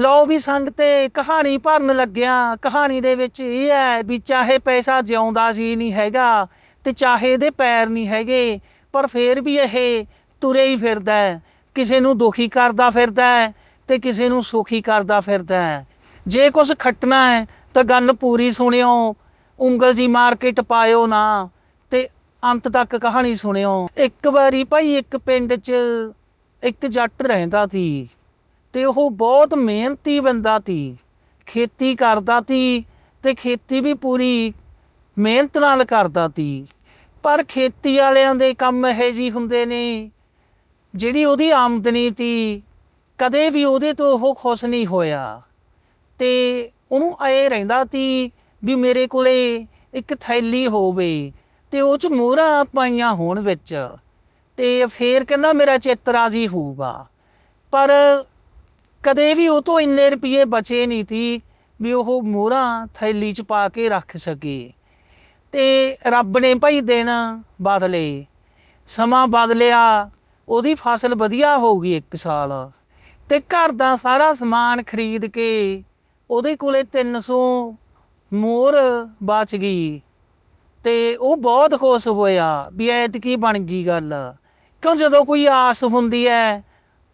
ਲਓ ਵੀ ਸੰਗ ਤੇ ਕਹਾਣੀ ਭਰਨ ਲੱਗਿਆ। ਕਹਾਣੀ ਦੇ ਵਿੱਚ ਇਹ ਹੈ ਵੀ ਚਾਹੇ ਪੈਸਾ ਜਿਉਂਦਾ ਜੀ ਨਹੀਂ ਹੈਗਾ ਤੇ ਚਾਹੇ ਇਹਦੇ ਪੈਰ ਨਹੀਂ ਹੈਗੇ, ਪਰ ਫੇਰ ਵੀ ਇਹ ਤੁਰੇ ਹੀ ਫਿਰਦਾ ਹੈ। ਕਿਸੇ ਨੂੰ ਦੁਖੀ ਕਰਦਾ ਫਿਰਦਾ ਹੈ ਤੇ ਕਿਸੇ ਨੂੰ ਸੁਖੀ ਕਰਦਾ ਫਿਰਦਾ ਹੈ। ਜੇ ਕੁਝ ਖੱਟਣਾ ਹੈ ਤਾਂ ਗੱਲ ਪੂਰੀ ਸੁਣਿਓ, ਉਂਗਲ ਜੀ ਮਾਰ ਕੇ ਟਪਾਇਓ ਨਾ ਤੇ ਅੰਤ ਤੱਕ ਕਹਾਣੀ ਸੁਣਿਓ। ਇੱਕ ਵਾਰੀ ਭਾਈ ਇੱਕ ਪਿੰਡ 'ਚ ਇੱਕ ਜੱਟ ਰਹਿੰਦਾ ਸੀ। ਤੇ ਉਹ ਬਹੁਤ ਮਿਹਨਤੀ ਬੰਦਾ ਸੀ ਖੇਤੀ ਕਰਦਾ ਸੀ ਤੇ ਖੇਤੀ ਵੀ ਪੂਰੀ ਮਿਹਨਤ ਨਾਲ ਕਰਦਾ ਸੀ ਪਰ ਖੇਤੀ ਵਾਲਿਆਂ ਦੇ ਕੰਮ ਇਹੋ ਜਿਹੇ ਹੁੰਦੇ ਨੇ, ਜਿਹੜੀ ਉਹਦੀ ਆਮਦਨੀ ਤੀ, ਕਦੇ ਵੀ ਉਹਦੇ ਤੋਂ ਉਹ ਖੁਸ਼ ਨਹੀਂ ਹੋਇਆ। ਤੇ ਉਹਨੂੰ ਐ ਰਹਿੰਦਾ ਤੀ ਵੀ ਮੇਰੇ ਕੋਲੇ ਇੱਕ ਥੈਲੀ ਹੋਵੇ ਤੇ ਉਹ ਚ ਮੋਹਰਾਂ ਪਾਈਆਂ ਹੋਣ ਵਿੱਚ, ਤੇ ਫੇਰ ਕਹਿੰਦਾ ਮੇਰਾ ਚਿੱਤ ਰਾਜੀ ਹੋਊਗਾ। ਪਰ ਕਦੇ ਵੀ ਉਹ ਤੋਂ ਇੰਨੇ ਰੁਪਏ ਬਚੇ ਨਹੀਂ ਸੀ ਵੀ ਉਹ ਮੋਹਰਾਂ ਥੈਲੀ ਚ ਪਾ ਕੇ ਰੱਖ ਸਕੇ। ਤੇ ਰੱਬ ਨੇ ਭਾਈ ਦਿਨ ਬਦਲੇ, ਸਮਾਂ ਬਦਲਿਆ, ਉਹਦੀ ਫਸਲ ਵਧੀਆ ਹੋ ਗਈ ਇੱਕ ਸਾਲ। ਤੇ ਘਰ ਦਾ ਸਾਰਾ ਸਮਾਨ ਖਰੀਦ ਕੇ ਉਹਦੇ ਕੋਲੇ 300 ਮੋਹਰ ਬਚ ਗਈ। ਤੇ ਉਹ ਬਹੁਤ ਖੁਸ਼ ਹੋਇਆ ਵੀ ਐਤਕੀ ਬਣ ਗਈ ਗੱਲ। ਕਿਉਂ ਜਦੋਂ ਕੋਈ ਆਸ ਹੁੰਦੀ ਹੈ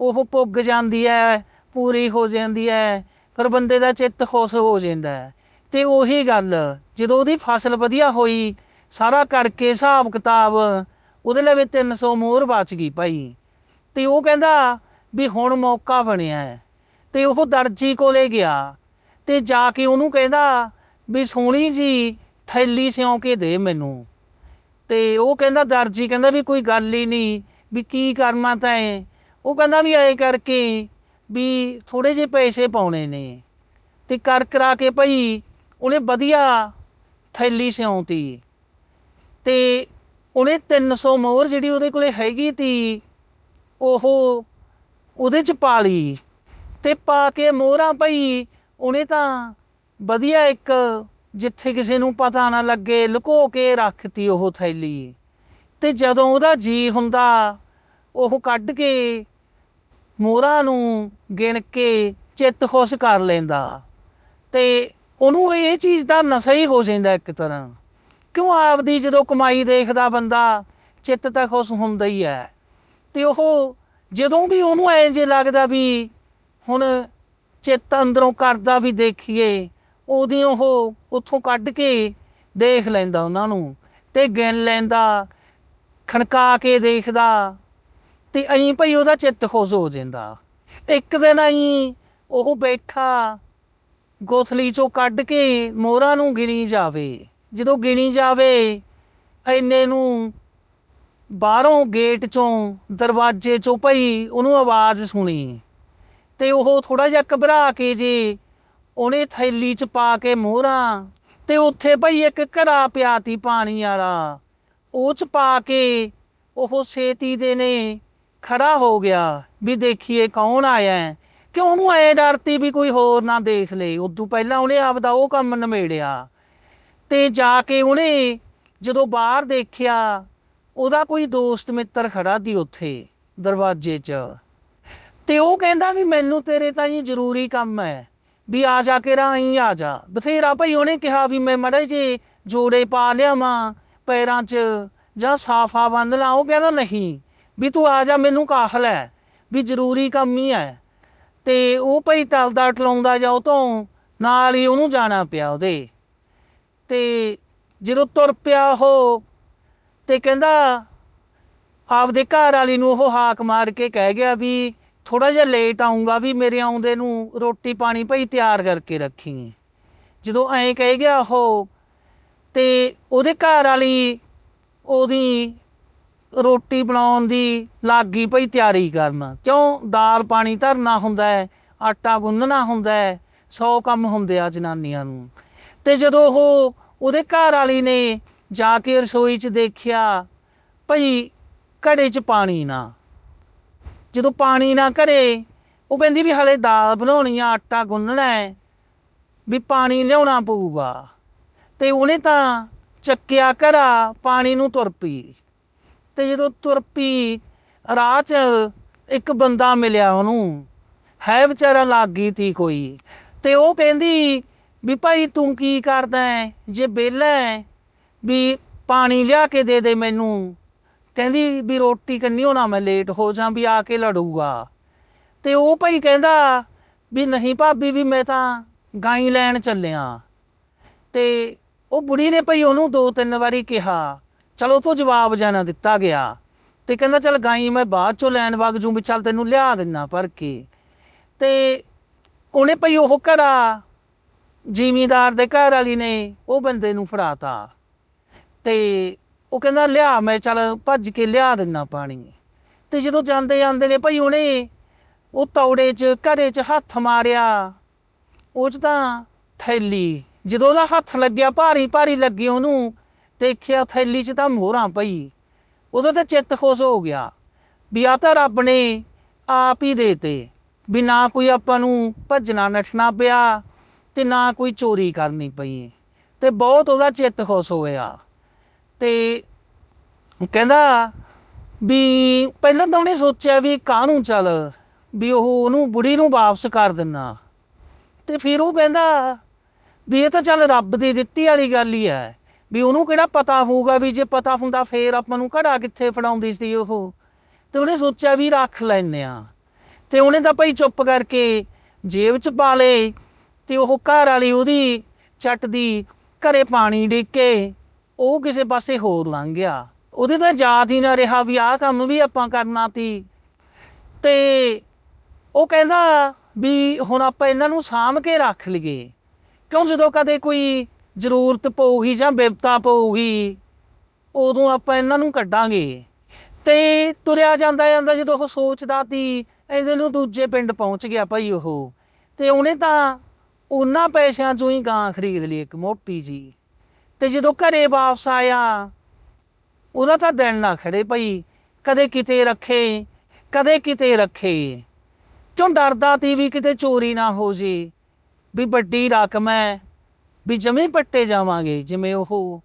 ਉਹ ਪੁੱਗ ਜਾਂਦੀ ਹੈ ਪੂਰੀ ਹੋ ਜਾਂਦੀ ਹੈ ਫਿਰ ਬੰਦੇ ਦਾ ਚਿੱਤ ਖੁਸ਼ ਹੋ ਜਾਂਦਾ ਹੈ ਤੇ ਉਹੀ ਗੱਲ, ਜਦੋਂ ਉਹਦੀ ਫਸਲ ਵਧੀਆ ਹੋਈ, ਸਾਰਾ ਕਰਕੇ ਹਿਸਾਬ ਕਿਤਾਬ, ਉਹਦੇ ਲਈ 300 ਮੋਹਰ ਬਚ ਗਈ ਭਾਈ। ਤੇ ਉਹ ਕਹਿੰਦਾ ਵੀ ਹੁਣ ਮੌਕਾ ਬਣਿਆ ਹੈ ਤੇ ਉਹ ਦਰਜੀ ਕੋਲੇ ਗਿਆ, ਤੇ ਜਾ ਕੇ ਉਹਨੂੰ ਕਹਿੰਦਾ ਵੀ ਸੋਹਣੀ ਜੀ, ਥੈਲੀ ਸਿਉਂ ਕੇ ਦੇ ਮੈਨੂੰ। ਤੇ ਉਹ ਕਹਿੰਦਾ, ਦਰਜੀ ਕਹਿੰਦਾ ਵੀ ਕੋਈ ਗੱਲ ਹੀ ਨਹੀਂ, ਵੀ ਕੀ ਕਰਨਾ ਤੈਂ? ਉਹ ਕਹਿੰਦਾ ਵੀ ਐ ਕਰਕੇ ਵੀ ਥੋੜੇ ਜਿਹੇ ਪੈਸੇ ਪਾਉਣੇ ਨੇ ਤੇ ਕਰ ਕਰਾ ਕੇ ਭਈ ਉਹਨੇ ਵਧੀਆ ਥੈਲੀ ਸਿਉਂਤੀ। ਤੇ ਉਹਨੇ 300 ਮੋਹਰ ਜਿਹੜੀ ਉਹਦੇ ਕੋਲੇ ਹੈਗੀ ਤੀ, ਉਹ ਉਹਦੇ ਚ ਪਾ ਲਈ ਤੇ ਪਾ ਕੇ ਮੋਹਰਾਂ ਭਈ ਉਹਨੇ ਤਾਂ ਵਧੀਆ ਇੱਕ ਜਿੱਥੇ ਕਿਸੇ ਨੂੰ ਪਤਾ ਨਾ ਲੱਗੇ ਲੁਕੋ ਕੇ ਰੱਖਤੀ ਉਹ ਥੈਲੀ। ਤੇ ਜਦੋਂ ਉਹਦਾ ਜੀ ਹੁੰਦਾ, ਉਹ ਕੱਢ ਕੇ ਮੋਹਰਾਂ ਨੂੰ ਗਿਣ ਕੇ ਚਿੱਤ ਖੁਸ਼ ਕਰ ਲੈਂਦਾ। ਤੇ ਉਹਨੂੰ ਇਹ ਚੀਜ਼ ਦਾ ਨਸ਼ਾ ਹੀ ਹੋ ਜਾਂਦਾ ਇੱਕ ਤਰ੍ਹਾਂ। ਕਿਉਂ ਆਪਦੀ ਜਦੋਂ ਕਮਾਈ ਦੇਖਦਾ ਬੰਦਾ, ਚਿੱਤ ਤਾਂ ਖੁਸ਼ ਹੁੰਦਾ ਹੀ ਹੈ। ਤੇ ਉਹ ਜਦੋਂ ਵੀ ਉਹਨੂੰ ਐਂ ਜੇ ਲੱਗਦਾ ਵੀ ਹੁਣ ਚਿੱਤ ਅੰਦਰੋਂ ਕਰਦਾ ਵੀ ਦੇਖੀਏ, ਉਹਦੀ ਉਹ ਉੱਥੋਂ ਕੱਢ ਕੇ ਦੇਖ ਲੈਂਦਾ ਉਹਨਾਂ ਨੂੰ ਤੇ ਗਿਣ ਲੈਂਦਾ, ਖਣਕਾ ਕੇ ਦੇਖਦਾ। ਤੇ ਐਂ ਭਈ ਉਹਦਾ ਚਿੱਤ ਖੁਸ਼ ਹੋ ਜਾਂਦਾ। ਇੱਕ ਦਿਨ ਐਂ ਉਹ ਬੈਠਾ, ਗੋਥਲੀ ਚੋਂ ਕੱਢ ਕੇ ਮੋਹਰਾਂ ਨੂੰ ਗਿਣੀ ਜਾਵੇ। ਜਦੋਂ ਗਿਣੀ ਜਾਵੇ ਐਨੇ ਨੂੰ ਬਾਹਰੋਂ ਗੇਟ ਚੋਂ, ਦਰਵਾਜ਼ੇ ਚੋਂ ਭਈ ਉਹਨੂੰ ਆਵਾਜ਼ ਸੁਣੀ। ਤੇ ਉਹ ਥੋੜਾ ਜਿਹਾ ਘਬਰਾ ਕੇ ਜੇ ਉਹਨੇ ਥੈਲੀ ਚ ਪਾ ਕੇ ਮੋਹਰਾਂ, ਤੇ ਉੱਥੇ ਭਈ ਇੱਕ ਘੜਾ ਪਿਆ ਤੀ ਪਾਣੀ ਵਾਲਾ। ਉਹ ਚ ਪਾ ਕੇ ਉਹ ਛੇਤੀ ਦੇ ਨੇ ਖੜਾ ਹੋ ਗਿਆ ਵੀ ਦੇਖੀਏ ਕੌਣ ਆਇਆ ਹੈ। ਕਿ ਉਹਨੂੰ ਐ ਡਰਤੀ ਵੀ ਕੋਈ ਹੋਰ ਨਾ ਦੇਖ ਲੇ। ਉਦੋਂ ਪਹਿਲਾਂ ਉਹਨੇ ਆਪਦਾ ਉਹ ਕੰਮ ਨਿਮੇੜਿਆ। ਤੇ ਜਾ ਕੇ ਉਹਨੇ ਜਦੋਂ ਬਾਹਰ ਦੇਖਿਆ, ਉਹਦਾ ਕੋਈ ਦੋਸਤ ਮਿੱਤਰ ਖੜਾ ਦੀ ਉੱਥੇ ਦਰਵਾਜ਼ੇ 'ਚ। ਤੇ ਉਹ ਕਹਿੰਦਾ ਵੀ ਮੈਨੂੰ ਤੇਰੇ ਤਾਂ ਹੀ ਜ਼ਰੂਰੀ ਕੰਮ ਹੈ ਵੀ ਆ ਜਾ ਕੇ ਰਾਹੀਂ ਆ ਜਾ। ਬਥੇਰਾ ਭਾਈ ਉਹਨੇ ਕਿਹਾ ਵੀ ਮੈਂ ਮੜੇ ਜੇ ਜੋੜੇ ਪਾ ਲਿਆਵਾਂ ਪੈਰਾਂ 'ਚ ਜਾਂ ਸਾਫਾ ਬੰਨ ਲਾਂ। ਉਹ ਕਹਿੰਦਾ ਨਹੀਂ। ਵੀ ਤੂੰ ਆ ਜਾ, ਮੈਨੂੰ ਕਾਹਲ ਹੈ ਵੀ ਜ਼ਰੂਰੀ ਕੰਮ ਹੀ ਹੈ। ਤੇ ਉਹ ਭਾਈ ਤਲਦਾ ਟਲਾਉਂਦਾ ਜਾ ਉਹ ਤੋਂ ਨਾਲ ਹੀ ਉਹਨੂੰ ਜਾਣਾ ਪਿਆ ਉਹਦੇ। ਤੇ ਜਦੋਂ ਤੁਰ ਪਿਆ ਉਹ ਤੇ ਕਹਿੰਦਾ, ਆਪਦੇ ਘਰ ਵਾਲੀ ਨੂੰ ਉਹ ਹਾਕ ਮਾਰ ਕੇ ਕਹਿ ਗਿਆ ਵੀ ਥੋੜਾ ਜਿਹਾ ਲੇਟ ਆਉਂਗਾ ਵੀ ਮੇਰੇ ਆਉਂਦੇ ਨੂੰ ਰੋਟੀ ਪਾਣੀ ਭਾਈ ਤਿਆਰ ਕਰਕੇ ਰੱਖੀ। ਜਦੋਂ ਐਂ ਕਹਿ ਗਿਆ ਉਹ ਤੇ ਉਹਦੇ ਘਰ ਵਾਲੀ ਉਹਦੀ ਰੋਟੀ ਬਣਾਉਣ ਦੀ ਲੱਗ ਗਈ ਭਈ ਤਿਆਰੀ ਕਰਨ। ਕਿਉਂ? ਦਾਲ ਪਾਣੀ ਧਰਨਾ ਹੁੰਦਾ ਹੈ, ਆਟਾ ਗੁੰਨਣਾ ਹੁੰਦਾ ਹੈ, ਸੌ ਕੰਮ ਹੁੰਦੇ ਆ ਜਨਾਨੀਆਂ ਨੂੰ। ਤੇ ਜਦੋਂ ਉਹ ਉਹਦੇ ਘਰ ਵਾਲੀ ਨੇ ਜਾ ਕੇ ਰਸੋਈ 'ਚ ਦੇਖਿਆ, ਭਈ ਘੜੇ 'ਚ ਪਾਣੀ ਨਾ। ਜਦੋਂ ਪਾਣੀ ਨਾ ਘਰੇ ਉਹ ਕਹਿੰਦੀ ਵੀ ਹਲੇ ਦਾਲ ਬਣਾਉਣੀ ਆ, ਆਟਾ ਗੁੰਨਣਾ ਹੈ, ਵੀ ਪਾਣੀ ਲਿਆਉਣਾ ਪਊਗਾ। ਤੇ ਉਹਨੇ ਤਾਂ ਚੱਕਿਆ ਘੜਾ, ਪਾਣੀ ਨੂੰ ਤੁਰ ਪਈ। ਤੇ ਜਦੋਂ ਤੁਰ ਪਈ ਰਾਹ 'ਚ ਇੱਕ ਬੰਦਾ ਮਿਲਿਆ ਉਹਨੂੰ। ਹੈ ਵਿਚਾਰਾ ਲੱਗ ਗਈ ਤੀ ਕੋਈ। ਤੇ ਉਹ ਕਹਿੰਦੀ ਵੀ ਭਾਈ ਤੂੰ ਕੀ ਕਰਦਾ ਹੈ ਜੇ ਵਿਹਲਾ ਹੈ ਵੀ ਪਾਣੀ ਲਿਆ ਕੇ ਦੇ ਦੇ ਮੈਨੂੰ। ਕਹਿੰਦੀ ਵੀ ਰੋਟੀ ਕੰਨੀ ਹੋਣਾ ਮੈਂ ਲੇਟ ਹੋ ਜਾਂ ਵੀ ਆ ਕੇ ਲੜੂਗਾ। ਤੇ ਉਹ ਭਾਈ ਕਹਿੰਦਾ ਵੀ ਨਹੀਂ ਭਾਬੀ ਵੀ ਮੈਂ ਤਾਂ ਗਾਈ ਲੈਣ ਚੱਲਿਆ। ਤੇ ਉਹ ਬੁੜੀ ਨੇ ਭਾਈ ਉਹਨੂੰ ਦੋ ਤਿੰਨ ਵਾਰੀ ਕਿਹਾ। ਚਲੋ ਤੋਂ ਜਵਾਬ ਜਾਣਾ ਦਿੱਤਾ ਗਿਆ ਤੇ ਕਹਿੰਦਾ, ਚਲ ਗਾਈ ਮੈਂ ਬਾਅਦ ਚੋਂ ਲੈਣ ਵਗ ਜੂ ਵੀ ਚੱਲ ਤੈਨੂੰ ਲਿਆ ਦਿੰਨਾ ਭਰ ਕੇ। ਤੇ ਉਹਨੇ ਭਈ ਉਹ ਘੜਾ, ਜ਼ਿਮੀਦਾਰ ਦੇ ਘਰ ਵਾਲੀ ਨੇ, ਉਹ ਬੰਦੇ ਨੂੰ ਫੜਾਤਾ। ਤੇ ਉਹ ਕਹਿੰਦਾ, ਲਿਆ ਮੈਂ ਚੱਲ ਭੱਜ ਕੇ ਲਿਆ ਦਿੰਨਾ ਪਾਣੀ। ਤੇ ਜਦੋਂ ਜਾਂਦੇ ਜਾਂਦੇ ਨੇ ਭਈ ਉਹਨੇ ਉਹ ਤੌੜੇ 'ਚ ਘਰੇ 'ਚ ਹੱਥ ਮਾਰਿਆ, ਉਹ 'ਚ ਤਾਂ ਥੈਲੀ, ਜਦੋਂ ਉਹਦਾ ਹੱਥ ਲੱਗਿਆ, ਭਾਰੀ ਭਾਰੀ ਲੱਗੀ ਉਹਨੂੰ ਦੇਖਿਆ ਥੈਲੀ 'ਚ ਤਾਂ ਮੋਹਰਾਂ ਪਈ। ਉਹਦਾ ਤਾਂ ਚਿੱਤ ਖੁਸ਼ ਹੋ ਗਿਆ ਵੀ ਆ ਤਾਂ ਰੱਬ ਨੇ ਆਪ ਹੀ ਦੇਤੇ ਵੀ ਨਾ ਕੋਈ ਆਪਾਂ ਨੂੰ ਭੱਜਣਾ ਨੱਠਣਾ ਪਿਆ ਤੇ ਨਾ ਕੋਈ ਚੋਰੀ ਕਰਨੀ ਪਈ ਤੇ ਬਹੁਤ ਉਹਦਾ ਚਿੱਤ ਖੁਸ਼ ਹੋਇਆ। ਤੇ ਕਹਿੰਦਾ ਵੀ ਪਹਿਲਾਂ ਤਾਂ ਉਹਨੇ ਸੋਚਿਆ ਵੀ ਕਾਹਨੂੰ ਚੱਲ, ਵੀ ਉਹ ਉਹਨੂੰ ਬੁੜੀ ਨੂੰ ਵਾਪਸ ਕਰ ਦਿੰਨਾ। ਤੇ ਫਿਰ ਉਹ ਕਹਿੰਦਾ ਵੀ ਇਹ ਤਾਂ ਚੱਲ ਰੱਬ ਦੀ ਦਿੱਤੀ ਵਾਲੀ ਗੱਲ ਹੀ ਹੈ। ਵੀ ਉਹਨੂੰ ਕਿਹੜਾ ਪਤਾ ਹੋਊਗਾ ਵੀ ਜੇ ਪਤਾ ਹੁੰਦਾ ਫੇਰ ਆਪਾਂ ਨੂੰ ਘੜਾ ਕਿੱਥੇ ਫੜਾਉਂਦੀ ਸੀ ਉਹ। ਤੇ ਉਹਨੇ ਸੋਚਿਆ ਵੀ ਰੱਖ ਲੈਨੇ ਆ ਤੇ ਉਹਨੇ ਤਾਂ ਭਾਈ ਚੁੱਪ ਕਰਕੇ ਜੇਬ 'ਚ ਪਾ ਲਏ ਤੇ ਉਹ ਘਰ ਵਾਲੀ ਉਹਦੀ ਚੱਟ ਦੀ ਘਰੇ ਪਾਣੀ ਡਿੱਗ ਉਹ ਕਿਸੇ ਪਾਸੇ ਹੋਰ ਲੰਘ ਗਿਆ। ਉਹਦੇ ਤਾਂ ਯਾਦ ਹੀ ਨਾ ਰਿਹਾ ਵੀ ਆਹ ਕੰਮ ਵੀ ਆਪਾਂ ਕਰਨਾ ਤੀ ਤੇ ਉਹ ਕਹਿੰਦਾ ਵੀ ਹੁਣ ਆਪਾਂ ਇਹਨਾਂ ਨੂੰ ਸਾਂਭ ਕੇ ਰੱਖ ਲਈਏ। ਕਿਉਂ ਜਦੋਂ ਕਦੇ ਕੋਈ ਜ਼ਰੂਰਤ ਪਊਗੀ ਜਾਂ ਬਿਪਤਾ ਪਊਗੀ, ਉਦੋਂ ਆਪਾਂ ਇਹਨਾਂ ਨੂੰ ਕੱਢਾਂਗੇ। ਤੇ ਤੁਰਿਆ ਜਾਂਦਾ ਜਾਂਦਾ ਜਦੋਂ ਉਹ ਸੋਚਦਾ ਤੀ ਇਹਦੇ ਨੂੰ ਦੂਜੇ ਪਿੰਡ ਪਹੁੰਚ ਗਿਆ ਭਾਈ ਉਹ। ਤੇ ਉਹਨੇ ਤਾਂ ਉਹਨਾਂ ਪੈਸਿਆਂ ਚੋਂ ਹੀ ਗਾਂ ਖਰੀਦ ਲਈ ਇੱਕ ਮੋਟੀ ਜੀ ਤੇ ਜਦੋਂ ਘਰੇ ਵਾਪਸ ਆਇਆ, ਉਹਦਾ ਤਾਂ ਦਿਨ ਨਾ ਖੜੇ ਭਾਈ, ਕਦੇ ਕਿਤੇ ਰੱਖੇ, ਕਦੇ ਕਿਤੇ ਰੱਖੇ। ਕਿਉਂ ਡਰਦਾ ਤੀ ਵੀ ਕਿਤੇ ਚੋਰੀ ਨਾ ਹੋ ਜੇ, ਵੀ ਵੱਡੀ ਰਕਮ ਹੈ ਵੀ ਜਮੇ ਪੱਟੇ ਜਾਵਾਂਗੇ, ਜਿਵੇਂ ਉਹ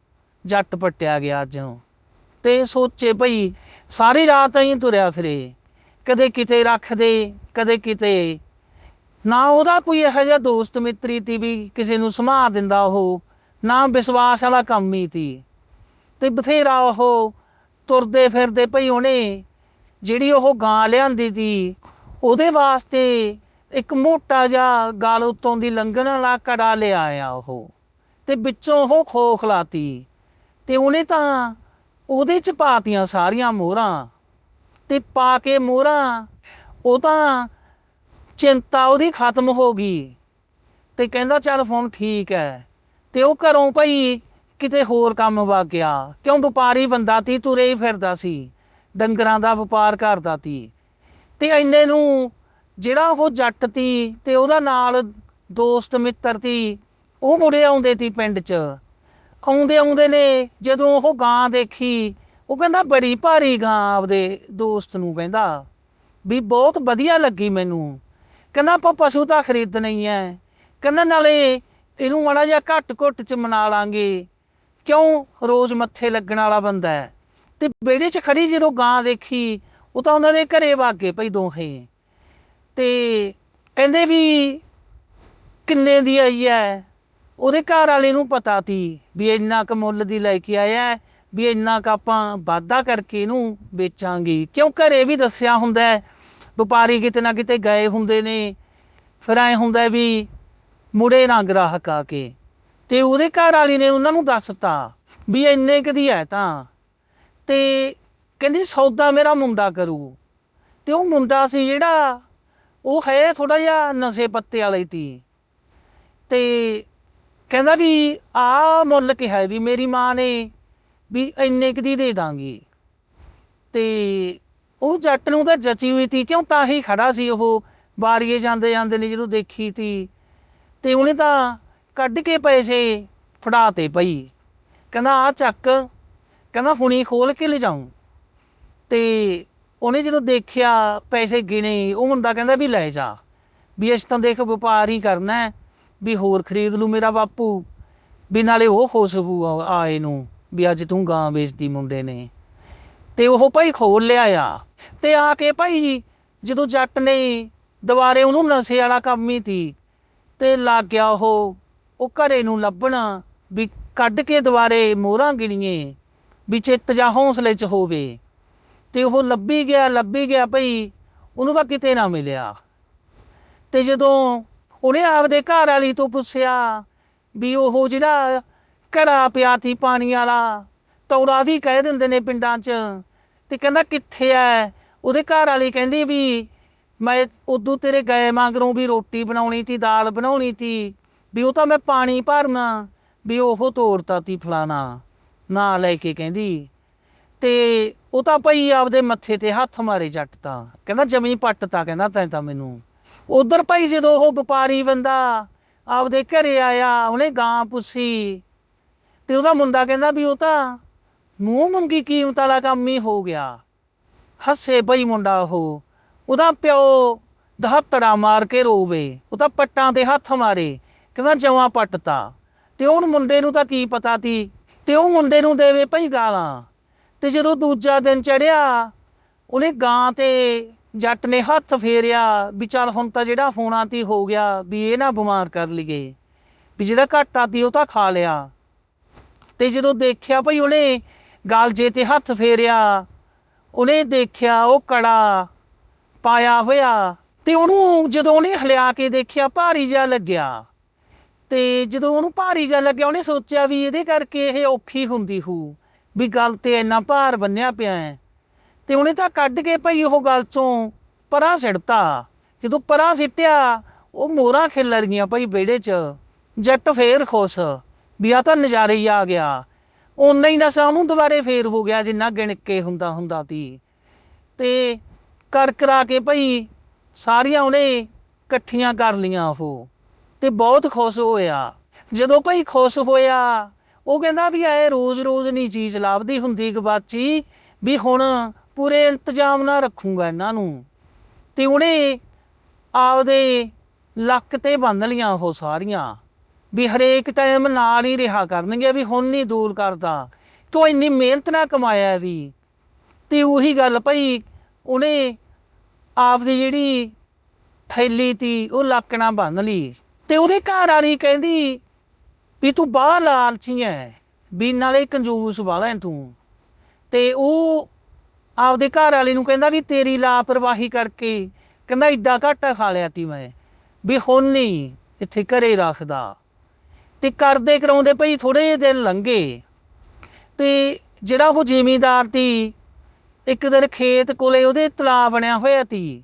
ਜੱਟ ਪੱਟਿਆ ਗਿਆ ਅੱਜੋਂ ਤੇ ਸੋਚੇ ਭਈ ਸਾਰੀ ਰਾਤ ਐਂ ਤੁਰਿਆ ਫਿਰੇ, ਕਦੇ ਕਿਤੇ ਰੱਖ ਦੇ ਕਦੇ ਕਿਤੇ। ਨਾ ਉਹਦਾ ਕੋਈ ਇਹੋ ਜਿਹਾ ਦੋਸਤ ਮਿੱਤਰੀ ਤੀ ਵੀ ਕਿਸੇ ਨੂੰ ਸਮਾ ਦਿੰਦਾ ਉਹ, ਨਾ ਵਿਸ਼ਵਾਸ ਵਾਲਾ ਕੰਮ ਹੀ ਤੀ। ਤੇ ਬਥੇਰਾ ਉਹ ਤੁਰਦੇ ਫਿਰਦੇ ਭਈ ਉਹਨੇ ਜਿਹੜੀ ਉਹ ਗਾਂ ਲਿਆਂਦੀ ਤੀ, ਉਹਦੇ ਵਾਸਤੇ ਇੱਕ ਮੋਟਾ ਜਿਹਾ ਗਾਲ ਉੱਤੋਂ ਦੀ ਲੰਘਣ ਵਾਲਾ ਕੜਾ ਲਿਆ ਆ ਉਹ। ਤੇ ਵਿੱਚੋਂ ਉਹ ਖੋਖਲਾਤੀ ਤੇ ਉਹਨੇ ਤਾਂ ਉਹਦੇ ਚ ਪਾਤੀਆਂ ਸਾਰੀਆਂ ਮੋਹਰਾਂ। ਤੇ ਪਾ ਕੇ ਮੋਹਰਾਂ, ਉਹ ਤਾਂ ਚਿੰਤਾ ਉਹਦੀ ਖਤਮ ਹੋ ਗਈ। ਤੇ ਕਹਿੰਦਾ, ਚੱਲ ਫੋਨ ਠੀਕ ਹੈ ਤੇ ਉਹ ਘਰੋਂ ਭਾਈ ਕਿਤੇ ਹੋਰ ਕੰਮ ਵਗ ਗਿਆ ਕਿਉਂ ਵਪਾਰੀ ਬੰਦਾ ਤੀ, ਤੁਰੇ ਹੀ ਫਿਰਦਾ ਸੀ। ਡੰਗਰਾਂ ਦਾ ਵਪਾਰ ਕਰਦਾ ਤੀ। ਤੇ ਐਨੇ ਨੂੰ ਜਿਹੜਾ ਉਹ ਜੱਟ ਤੀ ਤੇ ਉਹਦਾ ਨਾਲ ਦੋਸਤ, ਮਿੱਤਰ ਤੀ, ਉਹ ਮੁੜੇ ਆਉਂਦੇ ਤੀ ਪਿੰਡ 'ਚ। ਆਉਂਦੇ ਆਉਂਦੇ ਨੇ ਜਦੋਂ ਉਹ ਗਾਂ ਦੇਖੀ, ਉਹ ਕਹਿੰਦਾ ਬੜੀ ਭਾਰੀ ਗਾਂ ਆਪਦੇ ਦੋਸਤ ਨੂੰ ਕਹਿੰਦਾ, ਵੀ ਬਹੁਤ ਵਧੀਆ ਲੱਗੀ ਮੈਨੂੰ। ਕਹਿੰਦਾ, ਆਪਾਂ ਪਸ਼ੂ ਤਾਂ ਖਰੀਦਣੀ ਹੀ ਹੈ ਕਹਿੰਦਾ, ਨਾਲੇ ਇਹਨੂੰ ਮਾੜਾ ਜਿਹਾ ਘੱਟ ਘੁੱਟ ਚ ਮਨਾ ਲਾਂਗੇ। ਕਿਉਂ? ਰੋਜ਼ ਮੱਥੇ ਲੱਗਣ ਵਾਲਾ ਬੰਦਾ ਹੈ ਤੇ ਬੇੜੇ 'ਚ ਖੜੀ ਜਦੋਂ ਗਾਂ ਦੇਖੀ, ਉਹ ਤਾਂ ਉਹਨਾਂ ਦੇ ਘਰੇ ਵਾਗੇ ਪਈ ਦੋਹੇ। ਤੇ ਕਹਿੰਦੇ ਵੀ ਕਿੰਨੇ ਦੀ ਆਈ ਹੈ ਉਹਦੇ ਘਰ ਵਾਲੇ ਨੂੰ ਪਤਾ ਸੀ ਵੀ ਇੰਨਾ ਕੁ ਮੁੱਲ ਦੀ ਲੈ ਕੇ ਆਇਆ ਵੀ ਇੰਨਾ ਕੁ ਆਪਾਂ ਵਾਧਾ ਕਰਕੇ ਇਹਨੂੰ ਵੇਚਾਂਗੇ। ਕਿਉਂ ਘਰੇ ਵੀ ਦੱਸਿਆ ਹੁੰਦਾ ਹੈ, ਵਪਾਰੀ ਕਿਤੇ ਨਾ ਕਿਤੇ ਗਏ ਹੁੰਦੇ ਨੇ ਫਿਰ ਐ ਹੁੰਦਾ ਵੀ ਮੁੜੇ ਨਾ ਗ੍ਰਾਹਕ ਆ ਕੇ। ਤੇ ਉਹਦੇ ਘਰ ਵਾਲੀ ਨੇ ਉਹਨਾਂ ਨੂੰ ਦੱਸਤਾ ਵੀ ਇੰਨੇ ਕੁ ਦੀ ਹੈ ਤਾਂ। ਤੇ ਕਹਿੰਦੀ ਸੌਦਾ ਮੇਰਾ ਮੁੰਡਾ ਕਰੂ। ਤੇ ਉਹ ਮੁੰਡਾ ਸੀ ਜਿਹੜਾ ਉਹ ਹੈ ਥੋੜਾ ਜਿਹਾ ਨਸ਼ੇ ਪੱਤੇ ਵਾਲੀ ਤੀ ਤੇ ਕਹਿੰਦਾ ਵੀ ਆ ਮੁੱਲ ਕਿਹਾ ਵੀ ਮੇਰੀ ਮਾਂ ਨੇ ਵੀ ਇੰਨੇ ਕੁ ਦੀ ਦੇ ਦਾਂਗੀ। ਤੇ ਉਹ ਜੱਟ ਨੂੰ ਤਾਂ ਜਚੀ ਹੋਈ ਤੀ ਕਿਉਂ ਤਾਂ ਹੀ ਖੜਾ ਸੀ ਉਹ? ਬਾਰੀਏ ਜਾਂਦੇ ਜਾਂਦੇ ਨੇ ਜਦੋਂ ਦੇਖੀ ਤੀ ਤੇ ਉਹਨੇ ਤਾਂ ਕੱਢ ਕੇ ਪੈਸੇ ਫੜਾਤੇ ਪਈ। ਕਹਿੰਦਾ, ਆ ਚੱਕ। ਕਹਿੰਦਾ, ਹੁਣੀ ਖੋਲ ਕੇ ਲਿਜਾਉਂ ਤੇ ਉਹਨੇ ਜਦੋਂ ਦੇਖਿਆ ਪੈਸੇ ਗਿਣੇ ਉਹ ਮੁੰਡਾ ਕਹਿੰਦਾ ਵੀ ਲੈ ਜਾ। ਵੀ ਇਸ ਤਾਂ ਦੇਖ ਵਪਾਰ ਹੀ ਕਰਨਾ ਹੈ, ਵੀ ਹੋਰ ਖਰੀਦ ਲੂ ਮੇਰਾ ਬਾਪੂ। ਵੀ ਨਾਲੇ ਉਹ ਖੁਸ਼ ਹੋਊ ਆਏ ਨੂੰ ਵੀ ਅੱਜ ਤੂੰ ਗਾਂ ਵੇਚਦੀ ਮੁੰਡੇ ਨੇ। ਤੇ ਉਹ ਭਾਈ ਖੋਲ ਲਿਆ ਆ। ਤੇ ਆ ਕੇ ਭਾਈ ਜਦੋਂ ਜੱਟ ਨੇ ਦੁਬਾਰੇ ਉਹਨੂੰ ਨਸ਼ੇ ਵਾਲਾ ਕੰਮ ਹੀ ਤੀ ਤੇ ਲੱਗ ਗਿਆ ਉਹ ਉਹ ਘਰੇ ਨੂੰ ਲੱਭਣਾ ਵੀ ਕੱਢ ਕੇ ਦੁਬਾਰੇ ਮੋਹਰਾਂ ਗਿਣੀਏ ਵੀ ਚਿੱਤ ਜਾਂ ਹੌਸਲੇ 'ਚ ਹੋਵੇ। ਤੇ ਉਹ ਲੱਭੀ ਗਿਆ ਲੱਭੀ ਗਿਆ ਭਈ, ਉਹਨੂੰ ਤਾਂ ਕਿਤੇ ਨਾ ਮਿਲਿਆ। ਤੇ ਜਦੋਂ ਉਹਨੇ ਆਪਦੇ ਘਰ ਵਾਲੀ ਤੋਂ ਪੁੱਛਿਆ ਵੀ ਉਹ ਜਿਹੜਾ ਘੜਾ ਪਿਆ ਤੀ ਪਾਣੀ ਵਾਲਾ ਤੌੜਾ ਵੀ ਕਹਿ ਦਿੰਦੇ ਨੇ ਪਿੰਡਾਂ 'ਚ, ਤੇ ਕਹਿੰਦਾ ਕਿੱਥੇ ਐ? ਉਹਦੇ ਘਰ ਵਾਲੀ ਕਹਿੰਦੀ ਵੀ ਮੈਂ ਉਦੋਂ ਤੇਰੇ ਗਏ ਮਗਰੋਂ ਵੀ ਰੋਟੀ ਬਣਾਉਣੀ ਤੀ, ਦਾਲ ਬਣਾਉਣੀ ਤੀ, ਵੀ ਉਹ ਤਾਂ ਮੈਂ ਪਾਣੀ ਭਰਨਾ, ਵੀ ਉਹ ਤੋੜਤਾ ਤੀ ਫਲਾਣਾ, ਨਾ ਲੈ ਕੇ ਕਹਿੰਦੀ। ਤੇ ਉਹ ਤਾਂ ਭਈ ਆਪਦੇ ਮੱਥੇ ਤੇ ਹੱਥ ਮਾਰੇ ਜੱਟ ਤਾਂ। ਕਹਿੰਦਾ ਜਮੀ ਪੱਟ ਪੱਟਤਾ ਕਹਿੰਦਾ ਤੈਂ ਤਾਂ ਮੈਨੂੰ। ਉਧਰ ਭਾਈ ਜਦੋਂ ਉਹ ਵਪਾਰੀ ਬੰਦਾ ਆਪਦੇ ਘਰੇ ਆਇਆ ਉਹਨੇ ਗਾਂ ਪੁੱਛੀ ਤੇ ਉਹਦਾ ਮੁੰਡਾ ਕਹਿੰਦਾ ਵੀ ਉਹ ਤਾਂ ਮੂੰਹ ਮੰਗੀ ਕੀਮਤ ਵਾਲਾ ਕੰਮ ਹੀ ਹੋ ਗਿਆ। ਹੱਸੇ ਬਈ ਮੁੰਡਾ ਉਹ। ਉਹਦਾ ਪਿਓ ਦਹੱਤੜਾ ਮਾਰ ਕੇ ਰੋਵੇ ਉਹ ਤਾਂ ਪੱਟਾਂ ਤੇ ਹੱਥ ਮਾਰੇ। ਕਹਿੰਦਾ ਜਵਾਂ ਪੱਟਤਾ ਤੇ। ਉਹ ਮੁੰਡੇ ਨੂੰ ਤਾਂ ਕੀ ਪਤਾ ਤੀ? ਤੇ ਉਹ ਮੁੰਡੇ ਨੂੰ ਦੇਵੇ ਭਈ ਗਾਲਾਂ। ਤੇ ਜਦੋਂ ਦੂਜਾ ਦਿਨ ਚੜਿਆ, ਉਹਨੇ ਗਾਂ ਤੇ ਜੱਟ ਨੇ ਹੱਥ ਫੇਰਿਆ ਵੀ ਚੱਲ ਹੁਣ ਤਾਂ ਜਿਹੜਾ ਹੋਣਾ ਤੀ ਹੋ ਗਿਆ ਵੀ ਇਹ ਨਾ ਬਿਮਾਰ ਕਰ ਲਈਏ, ਵੀ ਜਿਹੜਾ ਘਾਟਾ ਤੀ ਉਹ ਤਾਂ ਖਾ ਲਿਆ। ਤੇ ਜਦੋਂ ਦੇਖਿਆ ਭਈ ਉਹਨੇ ਗਾਲਜੇ ਤੇ ਹੱਥ ਫੇਰਿਆ, ਉਹਨੇ ਦੇਖਿਆ ਉਹ ਕੜਾ ਪਾਇਆ ਹੋਇਆ ਤੇ ਉਹਨੂੰ ਜਦੋਂ ਉਹਨੇ ਹਲਿਆ ਕੇ ਦੇਖਿਆ ਭਾਰੀ ਜਿਹਾ ਲੱਗਿਆ। ਤੇ ਜਦੋਂ ਉਹਨੂੰ ਭਾਰੀ ਜਿਹਾ ਲੱਗਿਆ ਉਹਨੇ ਸੋਚਿਆ ਵੀ ਇਹਦੇ ਕਰਕੇ ਇਹ ਔਖੀ ਹੁੰਦੀ ਹੂ ਵੀ ਗੱਲ ਤੇ ਇੰਨਾ ਭਾਰ ਬੰਨਿਆ ਪਿਆ ਹੈ। ਤੇ ਉਹਨੇ ਤਾਂ ਕੱਢ ਕੇ ਭਈ ਉਹ ਗੱਲ ਚੋਂ ਪਰਾਂ ਸਿੱਟਤਾ। ਜਦੋਂ ਪਰਾਂ ਸਿੱਟਿਆ, ਉਹ ਮੋਹਰਾਂ ਖਿੱਲਰ ਗਈਆਂ ਭਈ ਵਿਹੜੇ 'ਚ। ਜੱਟ ਫੇਰ ਖੁਸ਼, ਵੀ ਆ ਤਾਂ ਨਜ਼ਾਰੇ ਹੀ ਆ ਗਿਆ। ਓਨਾ ਹੀ ਨਸ਼ਾ ਉਹਨੂੰ ਦੁਬਾਰੇ ਫੇਰ ਹੋ ਗਿਆ, ਜਿੰਨਾ ਗਿਣ ਕੇ ਹੁੰਦਾ ਹੁੰਦਾ ਤੀ ਤੇ ਕਰ ਕਰਾ ਕੇ ਭਈ ਸਾਰੀਆਂ ਉਹਨੇ ਇਕੱਠੀਆਂ ਕਰ ਲੀਆਂ ਉਹ। ਤੇ ਬਹੁਤ ਖੁਸ਼ ਹੋਇਆ। ਜਦੋਂ ਭਈ ਖੁਸ਼ ਹੋਇਆ ਉਹ ਕਹਿੰਦਾ ਵੀ ਐ ਰੋਜ਼-ਰੋਜ਼ ਨਹੀਂ ਚੀਜ਼ ਲੱਭਦੀ ਹੁੰਦੀ ਗਵਾਚੀ, ਵੀ ਹੁਣ ਪੂਰੇ ਇੰਤਜ਼ਾਮ ਨਾਲ ਰੱਖੂਗਾ ਇਹਨਾਂ ਨੂੰ। ਤੇ ਉਹਨੇ ਆਪਦੇ ਲੱਕ ਤੇ ਬੰਨ ਲੀਆਂ ਉਹ ਸਾਰੀਆਂ, ਵੀ ਹਰੇਕ ਟਾਈਮ ਨਾਲ ਹੀ ਰਿਹਾ ਕਰਨਗੇ, ਵੀ ਹੁਣ ਨਹੀਂ ਦੂਰ ਕਰਦਾ। ਤੂੰ ਇੰਨੀ ਮਿਹਨਤ ਨਾਲ ਕਮਾਇਆ ਵੀ। ਤੇ ਉਹੀ ਗੱਲ ਭਈ ਉਹਨੇ ਆਪਦੀ ਜਿਹੜੀ ਥੈਲੀ ਤੀ, ਉਹ ਲੱਕ ਨਾਲ ਬੰਨ ਲਈ। ਤੇ ਉਹਦੇ ਘਰ ਵਾਲੀ ਕਹਿੰਦੀ ਵੀ ਤੂੰ ਬਾਹਰ ਲਾਲਚੀ ਐ, ਵੀ ਨਾਲੇ ਕੰਜੂਸ ਵਾਲਾ ਤੂੰ। ਤੇ ਉਹ ਆਪਦੇ ਘਰ ਵਾਲੇ ਨੂੰ ਕਹਿੰਦਾ ਵੀ ਤੇਰੀ ਲਾਪਰਵਾਹੀ ਕਰਕੇ ਕਹਿੰਦਾ ਇੱਡਾ ਘਾਟਾ ਖਾ ਲਿਆ ਤੀ ਮੈਂ, ਵੀ ਹੁਣ ਨਹੀਂ ਇੱਥੇ ਘਰੇ ਰੱਖਦਾ। ਤੇ ਕਰਦੇ ਕਰਾਉਂਦੇ ਭਈ ਥੋੜੇ ਜਿਹੇ ਦਿਨ ਲੰਘੇ। ਤੇ ਜਿਹੜਾ ਉਹ ਜ਼ਿਮੀਂਦਾਰ ਤੀ, ਇੱਕ ਦਿਨ ਖੇਤ ਕੋਲੇ ਉਹਦੇ ਤਲਾਅ ਬਣਿਆ ਹੋਇਆ ਤੀ,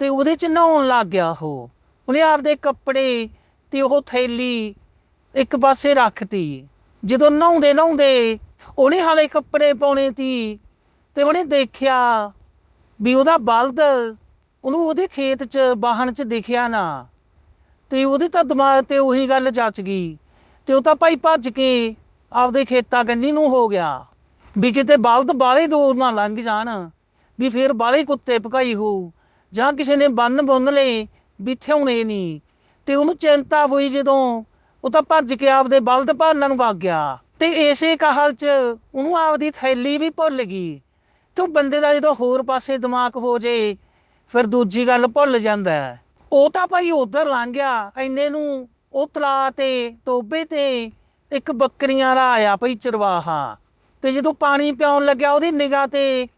ਤੇ ਉਹਦੇ ਚ ਨਹਾਉਣ ਲੱਗ ਗਿਆ ਉਹ। ਉਹਨੇ ਆਪਦੇ ਕੱਪੜੇ ਤੇ ਉਹ ਥੈਲੀ ਇੱਕ ਪਾਸੇ ਰੱਖਤੀ। ਜਦੋਂ ਨਹਾਉਂਦੇ ਨਹਾਉਂਦੇ ਉਹਨੇ ਹਾਲੇ ਕੱਪੜੇ ਪਾਉਣੇ ਤੀ ਤੇ ਉਹਨੇ ਦੇਖਿਆ ਵੀ ਉਹਦਾ ਬਲਦ ਉਹਨੂੰ ਉਹਦੇ ਖੇਤ 'ਚ ਬਾਹਣ 'ਚ ਦਿਖਿਆ ਨਾ। ਤੇ ਉਹਦੇ ਤਾਂ ਦਿਮਾਗ ਤੇ ਉਹੀ ਗੱਲ ਜੱਚ ਗਈ ਤੇ ਉਹ ਤਾਂ ਭਾਈ ਭੱਜ ਕੇ ਆਪਦੇ ਖੇਤਾਂ ਕੰਨੀ ਨੂੰ ਹੋ ਗਿਆ ਵੀ ਕਿਤੇ ਬਲਦ ਬਾਲੇ ਦੂਰ ਨਾ ਲੰਘ ਜਾਣ, ਵੀ ਫੇਰ ਬਾਲੇ ਕੁੱਤੇ ਭਕਾਈ ਹੋ ਜਾਂ ਕਿਸੇ ਨੇ ਬੰਨ ਬੁੰਨ ਲਏ ਵੀ ਥਿਉਣੇ ਨਹੀਂ ਤੇ ਉਹਨੂੰ ਚਿੰਤਾ ਹੋਈ ਜਦੋਂ ਉਹ ਤਾਂ ਭੱਜ ਕੇ ਆਪਦੇ ਬਲਦ ਭਾਲਣ ਨੂੰ ਵਗ ਗਿਆ। ਤੇ ਇਸੇ ਕਾਹਲ 'ਚ ਉਹਨੂੰ ਆਪਦੀ ਥੈਲੀ ਵੀ ਭੁੱਲ ਗਈ। ਤੇ ਉਹ ਬੰਦੇ ਦਾ ਜਦੋਂ ਹੋਰ ਪਾਸੇ ਦਿਮਾਗ ਹੋ ਜੇ, ਫਿਰ ਦੂਜੀ ਗੱਲ ਭੁੱਲ ਜਾਂਦਾ ਉਹ ਤਾਂ ਭਾਈ ਉਧਰ ਲੰਘ ਗਿਆ। ਐਨੇ ਨੂੰ ਉਹ ਤਲਾ ਤੇ, ਟੋਬੇ ਤੇ, ਇੱਕ ਬੱਕਰੀਆਂ ਦਾ ਆਇਆ ਭਾਈ ਚਰਵਾਹਾ। ਤੇ ਜਦੋਂ ਪਾਣੀ ਪਿਆਉਣ ਲੱਗਿਆ ਉਹਦੀ ਨਿਗਾਹ ਤੇ,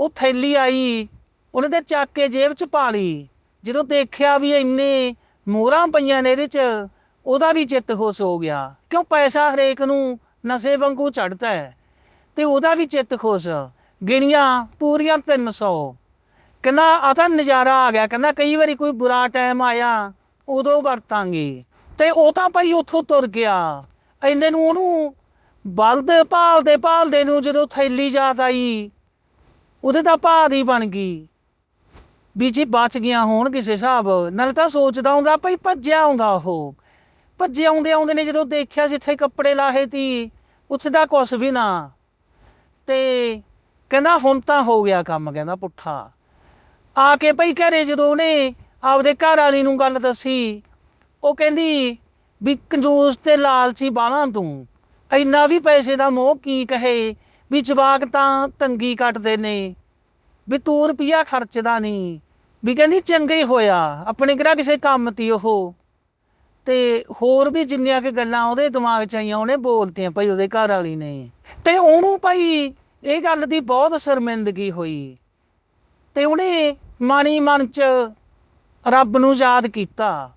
ਉਹ ਥੈਲੀ ਆਈ, ਉਹਨੇ ਤੇ ਚੱਕ ਕੇ ਜੇਬ 'ਚ ਪਾ ਲਈ। ਜਦੋਂ ਦੇਖਿਆ ਵੀ ਇੰਨੇ ਮੋਹਰਾਂ ਪਈਆਂ ਨੇ ਇਹਦੇ 'ਚ ਉਹਦਾ ਵੀ ਚਿੱਤ ਖੁਸ਼ ਹੋ ਗਿਆ। ਕਿਉਂ ਪੈਸਾ ਹਰੇਕ ਨੂੰ ਨਸ਼ੇ ਵਾਂਗੂ ਚੜਦਾ ਹੈ? ਤੇ ਉਹਦਾ ਵੀ ਚਿੱਤ ਖੁਸ਼। ਗਿਣੀਆਂ ਪੂਰੀਆਂ 300 ਕਹਿੰਦਾ ਆ ਤਾਂ ਨਜ਼ਾਰਾ ਆ ਗਿਆ। ਕਹਿੰਦਾ, ਕਈ ਵਾਰੀ ਕੋਈ ਬੁਰਾ ਟਾਈਮ ਆਇਆ, ਉਦੋਂ ਵਰਤਾਂਗੇ। ਤੇ ਉਹ ਤਾਂ ਭਾਈ ਉੱਥੋਂ ਤੁਰ ਗਿਆ। ਇੰਨੇ ਨੂੰ ਉਹਨੂੰ ਬਲਦ ਭਾਲਦੇ ਭਾਲਦੇ ਨੂੰ ਜਦੋਂ ਥੈਲੀ ਯਾਦ ਆਈ, ਉਹਦੇ ਤਾਂ ਭਾਰ ਹੀ ਬਣ ਗਈ। ਵੀ ਜੇ ਬਚ ਗਿਆ ਹੋਣ ਕਿਸੇ ਹਿਸਾਬ, ਨਾਲ ਤਾਂ ਸੋਚਦਾ ਹੁੰਦਾ ਭਾਈ, ਭੱਜਿਆ ਆਉਂਦਾ ਉਹ। ਭੱਜੇ ਆਉਂਦੇ ਆਉਂਦੇ ਨੇ ਜਦੋਂ ਦੇਖਿਆ ਜਿੱਥੇ ਕੱਪੜੇ ਲਾਹੇ ਤੀ ਉੱਥੇ ਦਾ ਕੁਛ ਵੀ ਨਾ। ਤੇ ਕਹਿੰਦਾ ਹੁਣ ਤਾਂ ਹੋ ਗਿਆ ਕੰਮ, ਕਹਿੰਦਾ ਪੁੱਠਾ। ਆ ਕੇ ਭਈ ਘਰੇ ਜਦੋਂ ਉਹਨੇ ਆਪਦੇ ਘਰ ਵਾਲੀ ਨੂੰ ਗੱਲ ਦੱਸੀ, ਉਹ ਕਹਿੰਦੀ ਵੀ ਕੰਜੂਸ ਤੇ ਲਾਲਚੀ ਬਾਲਾਂ ਤੂੰ। ਇੰਨਾ ਵੀ ਪੈਸੇ ਦਾ ਮੋਹ ਕੀ ਕਹੇ ਵੀ ਜਵਾਕ ਤਾਂ ਤੰਗੀ ਕੱਟਦੇ ਨੇ। ਵੀ ਤੂੰ ਰੁਪਿਆ ਖਰਚਦਾ ਨਹੀਂ ਵੀ ਕਹਿੰਦੀ ਚੰਗੇ ਹੀ ਹੋਇਆ, ਆਪਣੇ ਕਿਹੜਾ ਕਿਸੇ ਕੰਮ ਤੀ ਉਹ। ਤੇ ਹੋਰ ਵੀ ਜਿੰਨੀਆਂ ਕਿ ਗੱਲਾਂ ਉਹਦੇ ਦਿਮਾਗ 'ਚ ਆਈਆਂ, ਉਹਨੇ ਬੋਲਤੀਆਂ ਭਾਈ ਉਹਦੇ ਘਰ ਵਾਲੀ ਨੇ। ਤੇ ਉਹਨੂੰ ਭਾਈ ਇਹ ਗੱਲ ਦੀ ਬਹੁਤ ਸ਼ਰਮਿੰਦਗੀ ਹੋਈ। ਤੇ ਉਹਨੇ ਮਾਣੀ ਮਨ 'ਚ ਰੱਬ ਨੂੰ ਯਾਦ ਕੀਤਾ।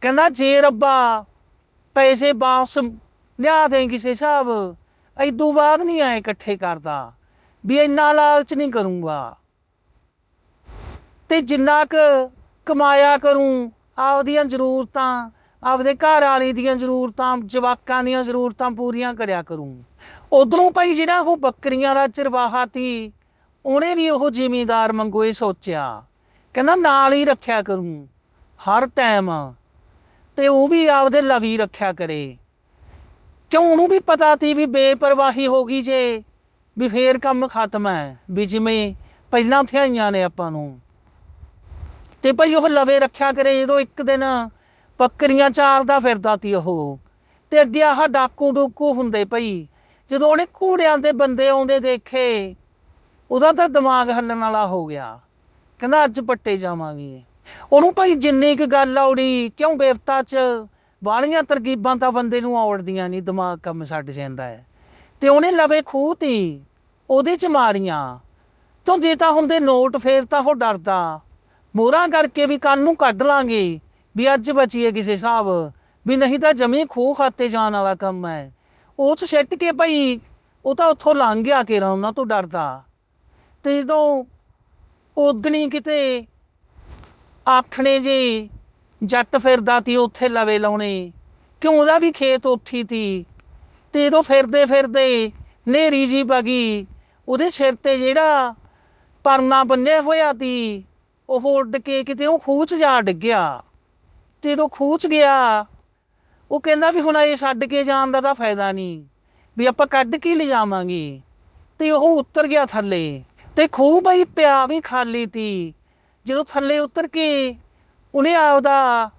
ਕਹਿੰਦਾ, ਜੇ ਰੱਬਾ ਪੈਸੇ ਵਾਪਸ ਲਿਆ ਦੇ ਕਿਸੇ ਹਿਸਾਬ ਐਦੂ ਬਾਅਦ ਨਹੀਂ ਆਏ ਇਕੱਠੇ ਕਰਦਾ, ਵੀ ਇੰਨਾ ਲਾਲਚ ਨਹੀਂ ਕਰੂੰਗਾ। ਤੇ ਜਿੰਨਾ ਕੁ ਕਮਾਇਆ ਕਰੂੰ, ਆਪਦੀਆਂ ਜ਼ਰੂਰਤਾਂ ਆਪਦੇ ਘਰ ਵਾਲੀ ਦੀਆਂ ਜ਼ਰੂਰਤਾਂ, ਜਵਾਕਾਂ ਦੀਆਂ ਜ਼ਰੂਰਤਾਂ ਪੂਰੀਆਂ ਕਰਿਆ ਕਰੂੰ। ਉਧਰੋਂ ਭਾਈ ਜਿਹੜਾ ਉਹ ਬੱਕਰੀਆਂ ਦਾ ਚਰਵਾਹਾ ਤੀ ਉਹਨੇ ਵੀ ਉਹ ਜ਼ਿਮੀਂਦਾਰ ਮੰਗੋ ਇਹ ਸੋਚਿਆ। ਕਹਿੰਦਾ, ਨਾਲ ਹੀ ਰੱਖਿਆ ਕਰੂੰ, ਹਰ ਟਾਈਮ ਤੇ ਉਹ ਵੀ ਆਪਦੇ ਲਵੀ ਰੱਖਿਆ ਕਰੇ। ਕਿਉਂ ਉਹਨੂੰ ਵੀ ਪਤਾ ਤੀ ਵੀ ਬੇਪਰਵਾਹੀ ਹੋ ਗਈ ਜੇ, ਵੀ ਫੇਰ ਕੰਮ ਖਤਮ ਹੈ, ਵੀ ਜਿਵੇਂ ਪਹਿਲਾਂ ਥਿਆਈਆਂ ਨੇ ਆਪਾਂ ਨੂੰ। ਤੇ ਭਾਈ ਉਹ ਲਵੇ ਰੱਖਿਆ ਕਰੇ, ਜਦੋਂ ਇੱਕ ਦਿਨ ਬੱਕਰੀਆਂ ਚਾਰਦਾ ਫਿਰਦਾ ਤੀ ਉਹ। ਤੇ ਅੱਗੇ ਆਹ ਡਾਕੂ ਡੂਕੂ ਹੁੰਦੇ ਪਈ। ਜਦੋਂ ਉਹਨੇ ਘੋੜਿਆਂ ਦੇ ਬੰਦੇ ਆਉਂਦੇ ਦੇਖੇ, ਉਹਦਾ ਤਾਂ ਦਿਮਾਗ ਹੱਲਣ ਵਾਲਾ ਹੋ ਗਿਆ। ਕਹਿੰਦਾ, ਅੱਜ ਪੱਟੇ ਜਾਵਾਂਗੇ। ਉਹਨੂੰ ਭਾਈ ਜਿੰਨੀ ਕੁ ਗੱਲ ਆਉੜੀ ਕਿਉਂ ਬੇਵਤਾ ਚ? ਬਾਲੀਆਂ ਤਰਕੀਬਾਂ ਤਾਂ ਬੰਦੇ ਨੂੰ ਆਉੜਦੀਆਂ ਨਹੀਂ ਦਿਮਾਗ ਕੰਮ ਛੱਡ ਜਾਂਦਾ ਹੈ। ਤੇ ਉਹਨੇ ਲਵੇ ਖੂਹ ਤੀ, ਉਹਦੇ ਚ ਮਾਰੀਆਂ। ਤੋਂ ਜੇ ਤਾਂ ਹੁੰਦੇ, ਨੋਟ ਫੇਰ ਤਾਂ ਉਹ ਡਰਦਾ। ਮੋਹਰਾਂ ਕਰਕੇ ਵੀ ਕੰਨ ਨੂੰ ਕੱਢ ਲਾਂਗੇ। ਵੀ ਅੱਜ ਬਚੀਏ ਕਿਸੇ ਹਿਸਾਬ। ਵੀ ਨਹੀਂ ਤਾਂ ਜਮੀ ਖੂਹ ਖਾਤੇ ਜਾਣ ਵਾਲਾ ਕੰਮ ਹੈ ਉਹ ਚ ਛੱਟ ਕੇ ਭਾਈ, ਉਹ ਤਾਂ ਉੱਥੋਂ ਲੰਘ ਗਿਆ ਕਿ ਉਹਨਾਂ ਤੋਂ ਡਰਦਾ। ਤੇ ਜਦੋਂ ਉਦਣੀ ਕਿਤੇ ਆਖਣੇ ਜੇ ਜੱਟ ਫਿਰਦਾ ਤੀ, ਉੱਥੇ ਲਵੇ ਲਾਉਣੇ। ਕਿਉਂ ਉਹਦਾ ਵੀ ਖੇਤ ਉੱਥੀ ਤੀ। ਤੇ ਜਦੋਂ ਫਿਰਦੇ ਫਿਰਦੇ ਨੇਰੀ ਜੀ ਪਗੀ ਉਹਦੇ ਸਿਰ ਤੇ ਜਿਹੜਾ ਪਰਨਾ ਬੰਨਿਆ ਹੋਇਆ ਤੀ, ਉਹ ਉੱਡ ਕੇ ਕਿਤੇ ਉਹ ਖੂਹ 'ਚ ਜਾ ਡਿੱਗਿਆ। ਤੇ ਜਦੋਂ ਖੂਚ ਗਿਆ, ਉਹ ਕਹਿੰਦਾ ਵੀ ਹੁਣ ਇਹ ਛੱਡ ਕੇ ਜਾਣ ਦਾ ਤਾਂ ਫਾਇਦਾ ਨਹੀਂ, ਵੀ ਆਪਾਂ ਕੱਢ ਕੇ ਲਿਜਾਵਾਂਗੇ। ਤੇ ਉਹ ਉਤਰ ਗਿਆ ਥੱਲੇ, ਤੇ ਖੂਹ ਬਈ ਪਿਆ ਵੀ ਖਾਲੀ ਤੀ। ਜਦੋਂ ਥੱਲੇ ਉਤਰ ਕੇ ਉਹਨੇ ਆਪਦਾ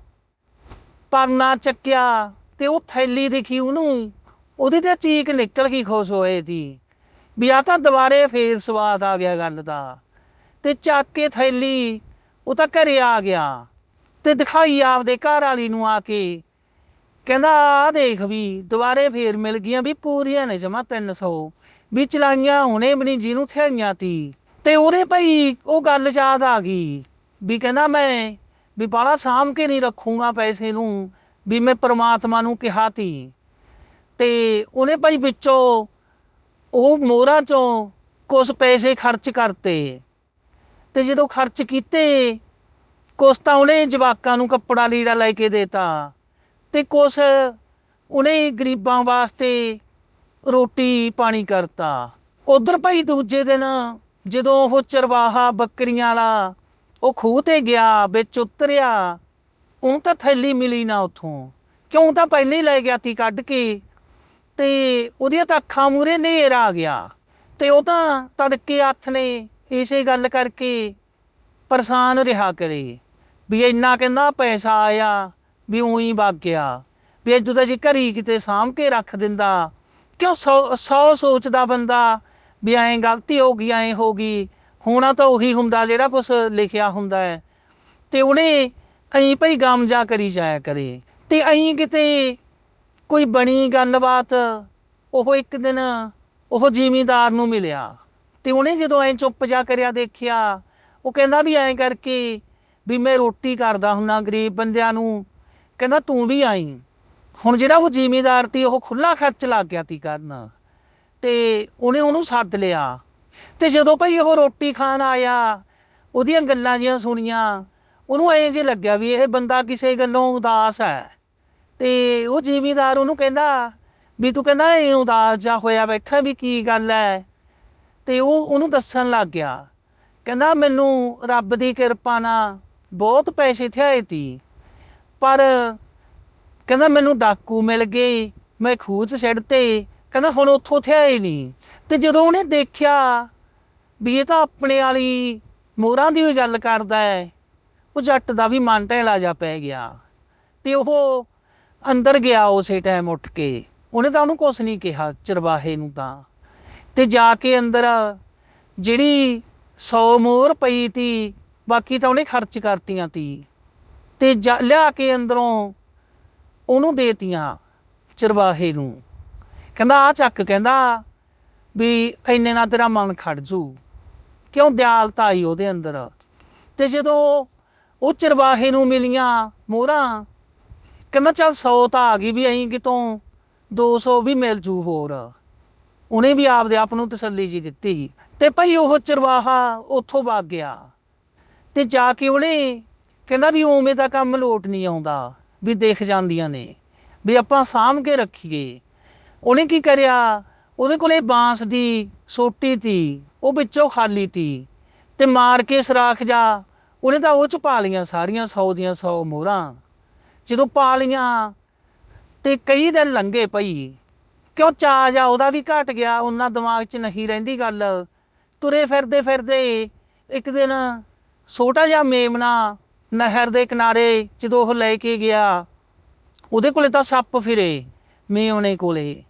ਪਰਨਾ ਚੱਕਿਆ ਤੇ ਉਹ ਥੈਲੀ ਦਿਖੀ ਉਹਨੂੰ, ਉਹਦੀ ਤੇ ਚੀਕ ਨਿਕਲ ਗਈ, ਖੁਸ਼ ਹੋਏ ਦੀ। ਵੀ ਆ ਤਾਂ ਦੁਬਾਰੇ ਫੇਰ ਸਵਾਦ ਆ ਗਿਆ ਗੱਲ ਦਾ। ਤੇ ਚੱਕ ਕੇ ਥੈਲੀ, ਉਹ ਤਾਂ ਘਰੇ ਆ ਗਿਆ। ਤੇ ਦਿਖਾਈ ਆਪਦੇ ਘਰ ਵਾਲੀ ਨੂੰ ਆ ਕੇ। ਕਹਿੰਦਾ ਆ ਦੇਖ ਵੀ, ਦੁਬਾਰੇ ਫੇਰ ਮਿਲ ਗਈਆਂ ਵੀ ਪੂਰੀਆਂ ਨੇ ਜਮਾ 300 ਵੀ ਚਲਾਈਆਂ ਹੁਣੇ ਬਣੀ ਜਿਹਨੂੰ ਥਿਆਈਆਂ ਤੀ। ਤੇ ਉਹਦੇ ਭਾਈ ਉਹ ਗੱਲ ਯਾਦ ਆ ਗਈ ਵੀ ਕਹਿੰਦਾ ਮੈਂ ਵੀ ਬਾਲਾ ਸਾਂਭ ਕੇ ਨਹੀਂ ਰੱਖੂਗਾ ਪੈਸੇ ਨੂੰ ਵੀ ਮੈਂ ਪ੍ਰਮਾਤਮਾ ਨੂੰ ਕਿਹਾ ਤੀ। ਤੇ ਉਹਨੇ ਭਾਈ ਵਿੱਚੋਂ ਉਹ ਮੋਹਰਾਂ ਚੋਂ ਕੁਝ ਪੈਸੇ ਖਰਚ ਕਰਤੇ। ਤੇ ਜਦੋਂ ਖਰਚ ਕੀਤੇ ਕੁਛ ਤਾਂ ਉਹਨੇ ਜਵਾਕਾਂ ਨੂੰ ਕੱਪੜਾ ਲੀੜਾ ਲੈ ਕੇ ਦੇਤਾ ਤੇ ਕੁਛ ਉਹਨੇ ਗਰੀਬਾਂ ਵਾਸਤੇ ਰੋਟੀ ਪਾਣੀ ਕਰਤਾ। ਉਧਰ ਭਾਈ ਦੂਜੇ ਦਿਨ ਜਦੋਂ ਉਹ ਚਰਵਾਹਾ ਬੱਕਰੀਆਂ ਵਾਲਾ ਉਹ ਖੂਹ ਤੇ ਗਿਆ, ਵਿੱਚ ਉਤਰਿਆ ਉਹ ਤਾਂ ਥੈਲੀ ਮਿਲੀ ਨਾ ਉਥੋਂ। ਕਿਉਂ ਤਾਂ ਪਹਿਲੇ ਹੀ ਲੈ ਗਿਆ ਤੀ ਕੱਢ ਕੇ ਤੇ ਉਹਦੀਆਂ ਤਾਂ ਅੱਖਾਂ ਮੂਰੇ ਨੇਰ ਆ ਗਿਆ। ਤੇ ਉਹ ਤਾਂ ਤੜਕੇ ਹੱਥ ਨੇ ਇਸੇ ਗੱਲ ਕਰਕੇ ਪਰੇਸ਼ਾਨ ਰਿਹਾ ਕਰੇ। ਵੀ ਇੰਨਾ ਕਹਿੰਦਾ ਪੈਸਾ ਆਇਆ, ਵੀ ਉਹੀ ਵਗ ਗਿਆ। ਵੀ ਇਦੋਂ ਤਾਂ ਜੇ ਘਰੀ ਕਿਤੇ ਸਾਂਭ ਕੇ ਰੱਖ ਦਿੰਦਾ। ਕਿਉਂ ਸੌ ਸੌ ਸੋਚਦਾ ਬੰਦਾ ਵੀ ਐਂ ਗਲਤੀ ਹੋ ਗਈ, ਐਂ ਹੋ ਗਈ। ਹੋਣਾ ਤਾਂ ਉਹੀ ਹੁੰਦਾ ਜਿਹੜਾ ਕੁਛ ਲਿਖਿਆ ਹੁੰਦਾ ਹੈ। ਤੇ ਉਹਨੇ ਐਂ ਭਈ ਗਮ ਜਾ ਕਰੀ ਜਾਇਆ ਕਰੇ। ਤੇ ਐਂ ਕਿਤੇ ਕੋਈ ਬਣੀ ਗੱਲਬਾਤ, ਉਹ ਇੱਕ ਦਿਨ ਉਹ ਜਿਮੀਦਾਰ ਨੂੰ ਮਿਲਿਆ। ਤੇ ਉਹਨੇ ਜਦੋਂ ਐਂ ਚੁੱਪ ਜਾ ਕਰਿਆ ਦੇਖਿਆ, ਉਹ ਕਹਿੰਦਾ ਵੀ ਐਂ ਕਰਕੇ ਵੀ ਮੈਂ ਰੋਟੀ ਕਰਦਾ ਹੁੰਨਾ ਗਰੀਬ ਬੰਦਿਆਂ ਨੂੰ। ਕਹਿੰਦਾ ਤੂੰ ਵੀ ਆਈ। ਹੁਣ ਜਿਹੜਾ ਉਹ ਜ਼ਿਮੀਦਾਰ ਤੀ ਉਹ ਖੁੱਲਾ ਖਰਚ ਲੱਗ ਗਿਆ ਤੀ ਕਰਨ। ਤੇ ਉਹਨੇ ਉਹਨੂੰ ਸੱਦ ਲਿਆ। ਤੇ ਜਦੋਂ ਭਾਈ ਉਹ ਰੋਟੀ ਖਾਣ ਆਇਆ, ਉਹਦੀਆਂ ਗੱਲਾਂ ਜੀਆਂ ਸੁਣੀਆਂ, ਉਹਨੂੰ ਐਂ ਜੇ ਲੱਗਿਆ ਵੀ ਇਹ ਬੰਦਾ ਕਿਸੇ ਗੱਲੋਂ ਉਦਾਸ ਹੈ। ਤੇ ਉਹ ਜ਼ਿਮੀਦਾਰ ਉਹਨੂੰ ਕਹਿੰਦਾ ਵੀ ਤੂੰ ਕਹਿੰਦਾ ਇਹ ਉਦਾਸ ਜਾ ਹੋਇਆ ਬੈਠਾ ਵੀ ਕੀ ਗੱਲ ਹੈ? ਤੇ ਉਹ ਉਹਨੂੰ ਦੱਸਣ ਲੱਗ ਗਿਆ। ਕਹਿੰਦਾ ਮੈਨੂੰ ਰੱਬ ਦੀ ਕਿਰਪਾ ਨਾਲ ਬਹੁਤ ਪੈਸੇ ਥਿਆਏ ਤੀ। ਪਰ ਕਹਿੰਦਾ ਮੈਨੂੰ ਡਾਕੂ ਮਿਲ ਗਏ, ਮੈਂ ਖੂਹ 'ਚ ਛੱਡ 'ਤੇ, ਕਹਿੰਦਾ ਹੁਣ ਉੱਥੋਂ ਥਿਆਏ ਨਹੀਂ ਤੇ ਜਦੋਂ ਉਹਨੇ ਦੇਖਿਆ ਵੀ ਇਹ ਤਾਂ ਆਪਣੇ ਵਾਲੀ ਮੋਹਰਾਂ ਦੀ ਗੱਲ ਕਰਦਾ ਹੈ, ਉਹ ਜੱਟ ਦਾ ਵੀ ਮਨ ਢਹਿਲਾ ਜਾ ਪੈ ਗਿਆ। ਤੇ ਉਹ ਅੰਦਰ ਗਿਆ ਉਸੇ ਟਾਈਮ ਉੱਠ ਕੇ। ਉਹਨੇ ਤਾਂ ਉਹਨੂੰ ਕੁਛ ਨਹੀਂ ਕਿਹਾ, ਚਰਵਾਹੇ ਨੂੰ ਤਾਂ। ਤੇ ਜਾ ਕੇ ਅੰਦਰ ਜਿਹੜੀ 100 ਮੋਹਰ ਪਈ ਤੀ ਬਾਕੀ ਤਾਂ ਉਹਨੇ ਖਰਚ ਕਰਤੀਆਂ ਤੀ। ਤੇ ਜਾ- ਲਿਆ ਕੇ ਅੰਦਰੋਂ ਉਹਨੂੰ ਦੇਤੀਆਂ ਚਰਵਾਹੇ ਨੂੰ। ਕਹਿੰਦਾ ਆ ਚੱਕ ਕਹਿੰਦਾ ਵੀ ਇੰਨੇ ਨਾਲ ਤੇਰਾ ਮਨ ਖੜ ਜੂ। ਕਿਉਂ ਦਿਆਲਤਾ ਆਈ ਉਹਦੇ ਅੰਦਰ? ਤੇ ਜਦੋਂ ਉਹ ਚਰਵਾਹੇ ਨੂੰ ਮਿਲੀਆਂ ਮੋਹਰਾਂ, ਕਹਿੰਦਾ, ਚੱਲ 100 ਤਾਂ ਆ ਗਈ ਵੀ ਅਹੀਂ ਕਿਤੋਂ 200 ਵੀ ਮਿਲ ਜੂ ਹੋਰ। ਉਹਨੇ ਵੀ ਆਪਦੇ ਆਪ ਨੂੰ ਤਸੱਲੀ ਜੀ ਦਿੱਤੀ। ਤੇ ਭਾਈ ਉਹ ਚਰਵਾਹਾ ਉੱਥੋਂ ਵਗ ਗਿਆ। ਤੇ ਜਾ ਕੇ ਉਹਨੇ ਕਹਿੰਦਾ ਵੀ ਉਵੇਂ ਦਾ ਕੰਮ ਲੋਟ ਨਹੀਂ ਆਉਂਦਾ, ਵੀ ਦੇਖ ਜਾਂਦੀਆਂ ਨੇ, ਵੀ ਆਪਾਂ ਸਾਂਭ ਕੇ ਰੱਖੀਏ। ਉਹਨੇ ਕੀ ਕਰਿਆ? ਉਹਦੇ ਕੋਲੇ ਬਾਂਸ ਦੀ ਸੋਟੀ ਤੀ, ਉਹ ਵਿੱਚੋਂ ਖਾਲੀ ਤੀ ਤੇ ਮਾਰ ਕੇ ਸਰਾਖ ਜਾ। ਉਹਨੇ ਤਾਂ ਉਹ ਚ ਪਾ ਲੀਆਂ ਸਾਰੀਆਂ 100 ਦੀਆਂ 100 ਮੋਹਰਾਂ। ਜਦੋਂ ਪਾ ਲੀਆਂ ਤੇ ਕਈ ਦਿਨ ਲੰਘੇ ਪਈ। ਕਿਉਂ ਚਾ ਜਾ ਉਹਦਾ ਵੀ ਘਟ ਗਿਆ, ਉਹਨਾਂ ਦਿਮਾਗ 'ਚ ਨਹੀਂ ਰਹਿੰਦੀ ਗੱਲ। ਤੁਰੇ ਫਿਰਦੇ ਫਿਰਦੇ ਇੱਕ ਦਿਨ ਛੋਟਾ ਜਿਹਾ ਮੇਮਣਾ ਨਹਿਰ ਦੇ ਕਿਨਾਰੇ ਜਦੋਂ ਉਹ ਲੈ ਕੇ ਗਿਆ, ਉਹਦੇ ਕੋਲੇ ਤਾਂ ਸੱਪ ਫਿਰੇ ਮੇਮਣੇ ਕੋਲੇ।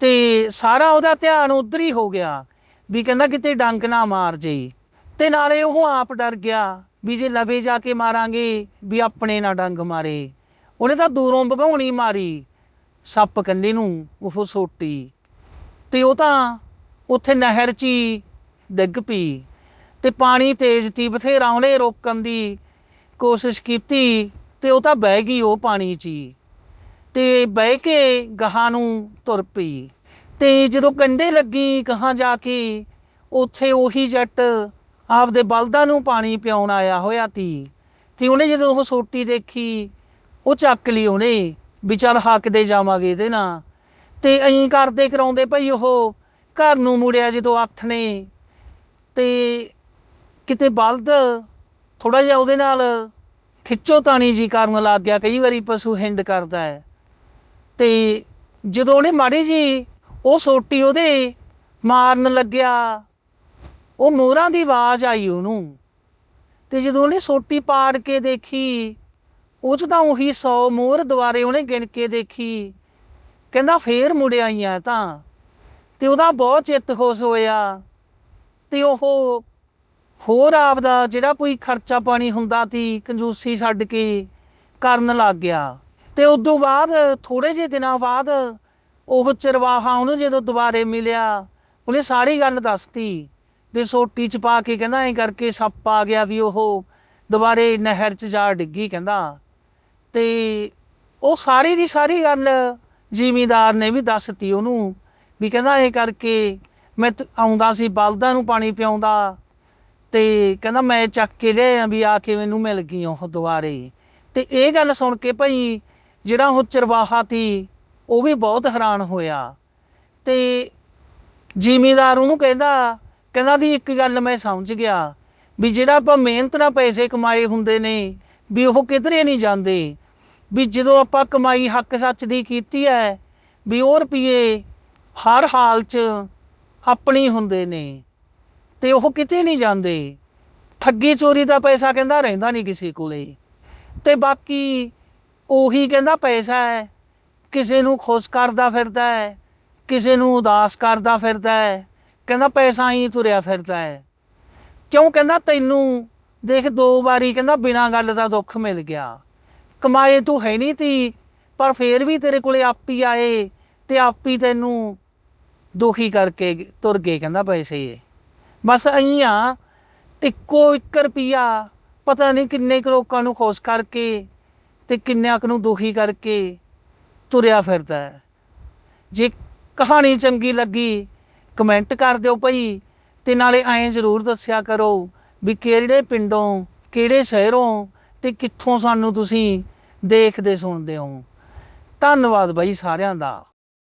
ਤੇ ਸਾਰਾ ਉਹਦਾ ਧਿਆਨ ਉਧਰ ਹੀ ਹੋ ਗਿਆ ਵੀ ਕਹਿੰਦਾ ਕਿਤੇ ਡੰਗ ਨਾ ਮਾਰ ਜੇ। ਤੇ ਨਾਲੇ ਉਹ ਆਪ ਡਰ ਗਿਆ ਵੀ ਜੇ ਲਵੇ ਜਾ ਕੇ ਮਾਰਾਂਗੇ ਵੀ ਆਪਣੇ ਨਾ ਡੰਗ ਮਾਰੇ। ਉਹਨੇ ਤਾਂ ਦੂਰੋਂ ਭਗਾਉਣੀ ਮਾਰੀ, ਸੱਪ ਕੰਨੇ ਨੂੰ ਉਹ ਸੋਟੀ। ਤੇ ਉਹ ਤਾਂ ਉੱਥੇ ਨਹਿਰ 'ਚ ਹੀ ਡਿੱਗ ਪਈ। ਤੇ ਪਾਣੀ ਤੇਜ਼ ਤੀ, ਬਥੇਰਾ ਉਹਨੇ ਰੋਕਣ ਦੀ ਕੋਸ਼ਿਸ਼ ਕੀਤੀ ਤੇ ਉਹ ਤਾਂ ਬਹਿ ਗਈ ਉਹ ਪਾਣੀ 'ਚ ਹੀ। ਤੇ ਬਹਿ ਕੇ ਗਾਹਾਂ ਨੂੰ ਤੁਰ ਪਈ। ਤੇ ਜਦੋਂ ਕੰਡੇ ਲੱਗੀ ਗਾਹਾਂ ਜਾ ਕੇ, ਉੱਥੇ ਉਹੀ ਜੱਟ ਆਪਦੇ ਬਲਦਾਂ ਨੂੰ ਪਾਣੀ ਪਿਆਉਣ ਆਇਆ ਹੋਇਆ ਤੀ। ਤੇ ਉਹਨੇ ਜਦੋਂ ਉਹ ਸੋਟੀ ਦੇਖੀ, ਉਹ ਚੱਕ ਲਈ ਉਹਨੇ ਵੀ ਚੱਲ ਹੱਕਦੇ ਜਾਵਾਂਗੇ ਇਹਦੇ ਨਾਲ। ਤੇ ਐਂ ਕਰਦੇ ਕਰਾਉਂਦੇ ਭਈ ਉਹ ਘਰ ਨੂੰ ਮੁੜਿਆ ਜਦੋਂ ਅੱਠ ਨੇ। ਤੇ ਕਿਤੇ ਬਲਦ ਥੋੜਾ ਜਿਹਾ ਉਹਦੇ ਨਾਲ ਖਿੱਚੋ ਤਾਣੀ ਜੀ ਕਰਨ ਲੱਗ ਗਿਆ, ਕਈ ਵਾਰੀ ਪਸ਼ੂ ਹਿੰਡ ਕਰਦਾ ਹੈ। ਤੇ ਜਦੋਂ ਉਹਨੇ ਮਾੜੀ ਜੀ ਉਹ ਸੋਟੀ ਉਹਦੇ ਮਾਰਨ ਲੱਗਿਆ, ਉਹ ਮੋਹਰਾਂ ਦੀ ਆਵਾਜ਼ ਆਈ ਉਹਨੂੰ। ਤੇ ਜਦੋਂ ਉਹਨੇ ਸੋਟੀ ਪਾੜ ਕੇ ਦੇਖੀ, ਉਹ 'ਚ ਤਾਂ ਉਹੀ 100 ਮੋਹਰ ਦੁਆਰੇ ਉਹਨੇ ਗਿਣ ਕੇ ਦੇਖੀ। ਕਹਿੰਦਾ ਫੇਰ ਮੁੜ ਆਈਆਂ ਤਾਂ। ਤੇ ਉਹਦਾ ਬਹੁਤ ਚਿੱਤ ਖੁਸ਼ ਹੋਇਆ। ਤੇ ਉਹ ਹੋਰ ਆਪਦਾ ਜਿਹੜਾ ਕੋਈ ਖਰਚਾ ਪਾਣੀ ਹੁੰਦਾ ਤੀ, ਕੰਜੂਸੀ ਛੱਡ ਕੇ ਕਰਨ ਲੱਗ ਗਿਆ। ਤੇ ਤੋਂ ਬਾਅਦ ਥੋੜੇ ਜਿਹੇ ਦਿਨਾਂ ਬਾਅਦ ਉਹ ਚਰਵਾਹਾ ਉਹਨੂੰ ਜਦੋਂ ਦੁਬਾਰੇ ਮਿਲਿਆ, ਉਹਨੇ ਸਾਰੀ ਗੱਲ ਦੱਸਤੀ ਵੀ ਸੋਟੀ ਚ ਪਾ ਕੇ ਕਹਿੰਦਾ, ਐਂ ਕਰਕੇ ਸੱਪ ਆ ਗਿਆ ਵੀ ਉਹ ਦੁਬਾਰੇ ਨਹਿਰ ਚ ਜਾ ਡਿੱਗੀ ਕਹਿੰਦਾ। ਤੇ ਉਹ ਸਾਰੀ ਦੀ ਸਾਰੀ ਗੱਲ ਜ਼ਿਮੀਦਾਰ ਨੇ ਵੀ ਦੱਸਤੀ ਉਹਨੂੰ ਵੀ ਕਹਿੰਦਾ, ਐਂ ਕਰਕੇ ਮੈਂ ਆਉਂਦਾ ਸੀ, ਬਲਦਾਂ ਨੂੰ ਪਾਣੀ ਪਿਆਉਂਦਾ। ਤੇ ਕਹਿੰਦਾ ਮੈਂ ਚੱਕ ਕੇ ਲਿਆ ਵੀ ਆ ਕੇ ਮੈਨੂੰ ਮਿਲ ਗਈ ਉਹ ਦੁਬਾਰੇ। ਤੇ ਇਹ ਗੱਲ ਸੁਣ ਕੇ ਭਾਈ ਜਿਹੜਾ ਉਹ ਚਰਵਾਹਾ ਤੀ ਉਹ ਵੀ ਬਹੁਤ ਹੈਰਾਨ ਹੋਇਆ। ਤੇ ਜ਼ਿਮੀਦਾਰ ਉਹਨੂੰ ਕਹਿੰਦਾ ਕਹਿੰਦਾ ਵੀ ਇੱਕ ਗੱਲ ਮੈਂ ਸਮਝ ਗਿਆ, ਵੀ ਜਿਹੜਾ ਆਪਾਂ ਮਿਹਨਤ ਨਾਲ ਪੈਸੇ ਕਮਾਏ ਹੁੰਦੇ ਨੇ, ਵੀ ਉਹ ਕਿਧਰੇ ਨਹੀਂ ਜਾਂਦੇ। ਵੀ ਜਦੋਂ ਆਪਾਂ ਕਮਾਈ ਹੱਕ ਸੱਚ ਦੀ ਕੀਤੀ ਹੈ, ਵੀ ਉਹ ਰੁਪਏ ਹਰ ਹਾਲ 'ਚ ਆਪਣੀ ਹੁੰਦੇ ਨੇ। ਤੇ ਉਹ ਕਿਤੇ ਨਹੀਂ ਜਾਂਦੇ। ਠੱਗੀ ਚੋਰੀ ਦਾ ਪੈਸਾ ਕਹਿੰਦਾ ਰਹਿੰਦਾ ਨਹੀਂ ਕਿਸੇ ਕੋਲੇ। ਤੇ ਬਾਕੀ ਉਹੀ ਕਹਿੰਦਾ ਪੈਸਾ ਹੈ। ਕਿਸੇ ਨੂੰ ਖੁਸ਼ ਕਰਦਾ ਫਿਰਦਾ ਹੈ। ਕਿਸੇ ਨੂੰ ਉਦਾਸ ਕਰਦਾ ਫਿਰਦਾ ਹੈ। ਕਹਿੰਦਾ ਪੈਸਾ ਹੀ ਤੁਰਿਆ ਫਿਰਦਾ ਹੈ। ਕਿਉਂ ਕਹਿੰਦਾ ਤੈਨੂੰ? ਦੇਖ ਦੋ ਵਾਰੀ ਕਹਿੰਦਾ ਬਿਨਾਂ ਗੱਲ ਦਾ ਦੁੱਖ ਮਿਲ ਗਿਆ। ਕਮਾਏ ਤੂੰ ਹੈ ਨਹੀਂ ਤੀ ਪਰ ਫੇਰ ਵੀ ਤੇਰੇ ਕੋਲੇ ਆਪੀ ਆਏ ਤੇ ਆਪੀ ਤੈਨੂੰ ਦੁਖੀ ਕਰਕੇ ਤੁਰ ਗਏ ਕਹਿੰਦਾ ਪੈਸੇ। ਬਸ ਅਈਂ ਇੱਕੋ ਇੱਕ ਰੁਪਿਆ ਪਤਾ ਨਹੀਂ ਕਿੰਨੇ ਕੁ ਲੋਕਾਂ ਨੂੰ ਖੁਸ਼ ਕਰਕੇ ਤੇ ਕਿੰਨਿਆਂ ਕੁ ਨੂੰ ਦੁਖੀ ਕਰਕੇ ਤੁਰਿਆ ਫਿਰਦਾ ਹੈ। ਜੇ ਕਹਾਣੀ ਚੰਗੀ ਲੱਗੀ, ਕਮੈਂਟ ਕਰ ਦਿਓ ਭਾਈ, ਤੇ ਨਾਲੇ ਐਂ ਜ਼ਰੂਰ ਦੱਸਿਆ ਕਰੋ ਵੀ ਕਿਹੜੇ ਪਿੰਡੋਂ, ਕਿਹੜੇ ਸ਼ਹਿਰੋਂ ਤੇ ਕਿੱਥੋਂ ਸਾਨੂੰ ਤੁਸੀਂ ਦੇਖਦੇ ਸੁਣਦੇ ਹੋ। ਧੰਨਵਾਦ ਬਾਈ ਸਾਰਿਆਂ ਦਾ।